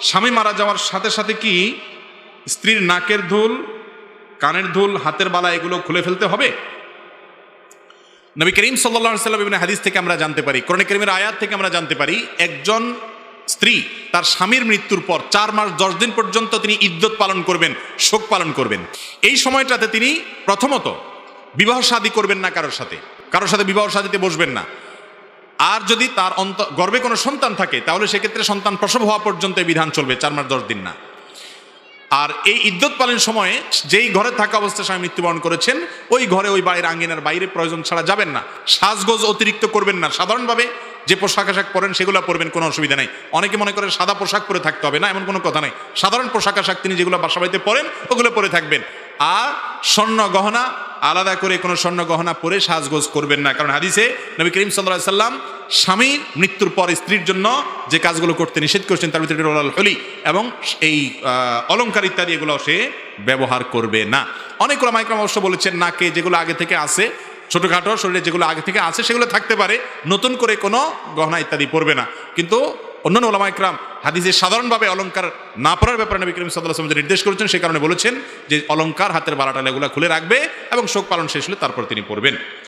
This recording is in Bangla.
স্বামী মারা যাওয়ার সাথে সাথে কি স্ত্রীর নাকের ধুল, কানের ধুল, হাতের বালা এগুলো খুলে ফেলতে হবে? নবী করিম সাল্লা সাল্লাম বিভিন্ন হাদিস থেকে আমরা জানতে পারি, কোরআন করিমের আয়াত থেকে আমরা জানতে পারি, একজন স্ত্রী তার স্বামীর মৃত্যুর পর চার মাস দশ দিন পর্যন্ত তিনি ইদ্যত পালন করবেন, শোক পালন করবেন। এই সময়টাতে তিনি প্রথমত বিবাহ শাদী করবেন না কারোর সাথে। কারোর সাথে বিবাহ শাদীতে বসবেন না। আর যদি তার অন্ত গর্বে কোনো সন্তান থাকে, তাহলে সেক্ষেত্রে সন্তান প্রসব হওয়া পর্যন্ত এই বিধান চলবে চার মাস দশ দিন না। আর এই ইদ্যত পালন সময়ে যেই ঘরে থাকা অবস্থায় স্বামী মৃত্যুবরণ করেছেন, ওই ঘরে ওই বাড়ির আঙ্গিনার বাইরে প্রয়োজন ছাড়া যাবেন না। সাজগোজ অতিরিক্ত করবেন না। সাধারণভাবে যে পোশাক আশাক পরেন, সেগুলো পরবেন, কোনো অসুবিধা নেই। অনেকে মনে করে সাদা পোশাক পরে থাকতে হবে না, এমন কোনো কথা নেই। সাধারণ পোশাক আশাক তিনি যেগুলো বাসা বাড়িতে পরেন, ওগুলো পরে থাকবেন। আর স্বর্ণ গহনা আলাদা করে কোনো স্বর্ণ গহনা পরে সাজগোজ করবেন না। কারণ হাদিসে নবী করিম সাল্লাহ সাল্লাম স্বামীর মৃত্যুর পর স্ত্রীর জন্য যে কাজগুলো করতে নিষেধ করেছেন তার ভিতরে হলি এবং এই আহ, অলংকার ইত্যাদি এগুলো সে ব্যবহার করবে না। অনেক ওলামাইকরাম অবশ্য বলেছেন নাকে যেগুলো আগে থেকে আছে ছোটোখাটো শরীরে যেগুলো আগে থেকে আছে সেগুলো থাকতে পারে নতুন করে কোনো গহনা ইত্যাদি পরবে না। কিন্তু অন্যান্য ওলামাইকরাম হাদিসে সাধারণভাবে অলঙ্কার না পড়ার ব্যাপারে নবী করিম সাল্লাহ যে নির্দেশ করেছেন সে কারণে বলেছেন যে অলঙ্কার হাতের বারাটালেগুলো খুলে রাখবে এবং শোক পালন শেষ হলে তারপর তিনি পড়বেন।